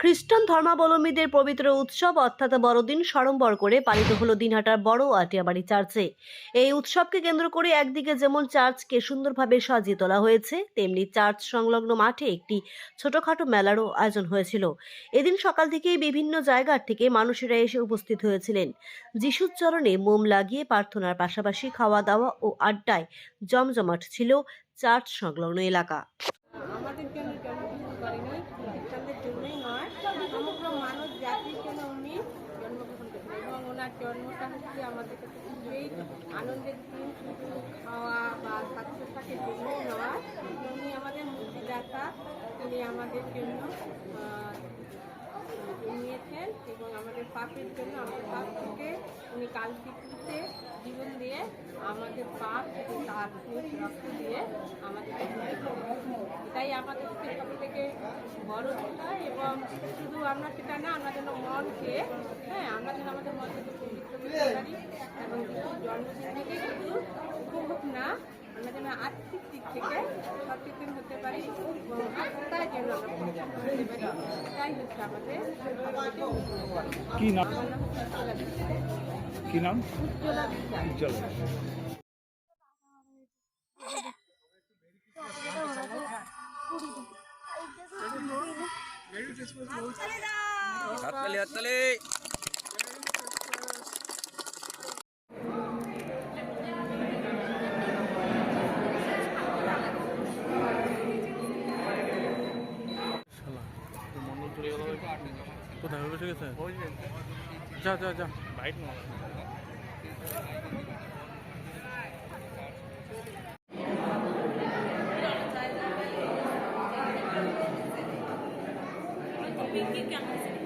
খ্রিস্টান ধর্মাবলম্বীদের পবিত্র উৎসব অর্থাৎ বড়দিন সড়ম্বর করে পালিত হলো দিনহাটার বড় আটিয়াবাড়ি চার্চে। এই উৎসবকে কেন্দ্র করে একদিকে যেমন চার্চকে সুন্দরভাবে সাজিয়ে তোলা হয়েছে, তেমনি চার্চ সংলগ্ন মাঠে একটি ছোটখাটো মেলারও আয়োজন হয়েছিল। এদিন সকাল থেকেই বিভিন্ন জায়গার থেকে মানুষেরা এসে উপস্থিত হয়েছিলেন। যিশুর চরণে মোম লাগিয়ে প্রার্থনার পাশাপাশি খাওয়া দাওয়া ও আড্ডায় জমজমাট ছিল চার্চ সংলগ্ন এলাকা। জন্মটা হচ্ছে আমাদের কাছে খুবই আনন্দের দিন, শুধু খাওয়া বা স্বাস্থ্যটাকে জন্যই নেওয়া উনি আমাদের মুক্তিদাতা, তিনি আমাদের জন্য জন্মিয়েছেন এবং আমাদের পাপের জন্য, আমাদের পাপ থেকে উনি কাল পিতৃতে জীবন দিয়ে আমাদের পাপ এবং তার রক্ত দিয়ে আমাদের তাই আমাদের সব থেকে বড় বিষয় এবং শুধু আমরা সেটা না আমরা যেন মনকে হ্যাঁ আমরা যেন আমাদের মনকে পবিত্র করতে পারি এবং জন্মদিন থেকে শুধু উপভোগ না আমরা যেন আর্থিক দিক থেকে সচেতন হতে পারি এবং আত্মায় যেন আমরা পরিচালনা করতে পারি। এটাই হচ্ছে আমাদের কি নাম? কি নাম? উজ্জ্বলা হাততালি হাততালি। কোথায়? বসে গেছে যা যা যা। বাইক না পিঙ্কি কেমন